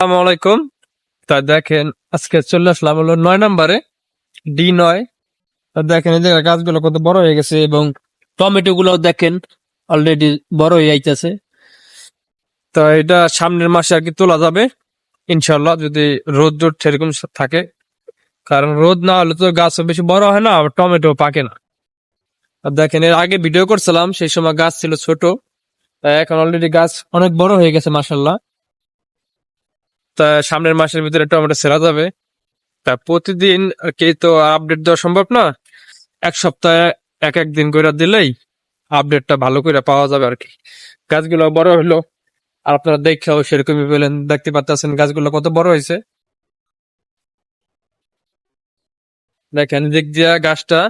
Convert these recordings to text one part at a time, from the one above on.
আসসালামু আলাইকুম। তা দেখেন, আজকে চলে আসলাম হলো নয় নম্বরে ডি নয়। দেখেন, এই জায়গায় গাছগুলো কত বড় হয়ে গেছে এবং টমেটো গুলো দেখেন অলরেডি বড় হয়ে যাইতেছে। তো এটা সামনের মাসে আর কি তোলা যাবে ইনশাল্লাহ যদি রোদ রোদ সেরকম থাকে। কারণ রোদ না হলে তো গাছও বেশি বড় হয় না আর টমেটো পাকে না। আর দেখেন, এর আগে ভিডিও করছিলাম, সেই সময় গাছ ছিল ছোট। এখন অলরেডি গাছ অনেক বড় হয়ে গেছে মাসাল্লাহ তা সামনের মাসের ভিতরে টমেটো সেরা যাবে। তা প্রতিদিন কি তো আপডেট দেওয়া সম্ভব না? এক সপ্তাহে এক এক দিন করে দিলেই আপডেটটা ভালো করে পাওয়া যাবে আর কি। গাছগুলো বড় হলো আর আপনারা দেখেও সেরকমই পেলেন। দেখতে পাচ্ছেন গাছগুলো কত বড় হয়েছে দেখেন দিক দিয়া গাছটা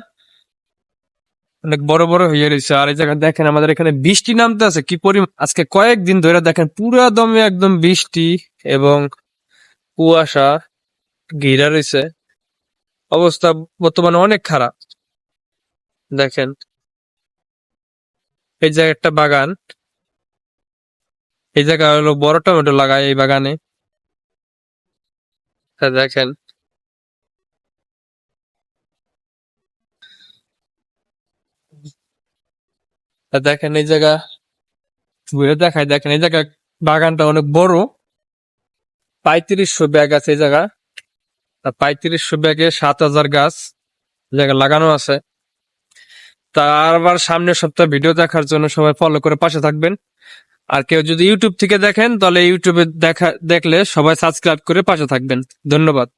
অনেক বড় বড় হয়ে রয়েছে আর এই জায়গায় দেখেন আমাদের এখানে বৃষ্টি নামতে আছে। কি পরিমাণ আজকে কয়েকদিন ধরে দেখেন পুরা দমে একদম বৃষ্টি এবং কুয়াশা, ঘিরা রয়েছে। অবস্থা বর্তমানে অনেক খারাপ। দেখেন। এই জায়গায় একটা বাগান। এই জায়গায় হলো বড় টমেটো লাগায় এই বাগানে। তা দেখেন। তা দেখেন এই জায়গা। ঘুরে দেখায় দেখেন, এই জায়গা বাগানটা অনেক বড়। পঁয়ত্রিশশো ব্যাগ আছে এই জায়গা তা পঁয়ত্রিশশো ব্যাগে সাত হাজার গাছ জায়গা লাগানো আছে। তা আবার সামনের সপ্তাহে ভিডিও দেখার জন্য সবাই ফলো করে পাশে থাকবেন। আর কেউ যদি ইউটিউব থেকে দেখেন, তাহলে ইউটিউবে দেখা দেখলে সবাই সাবস্ক্রাইব করে পাশে থাকবেন। ধন্যবাদ।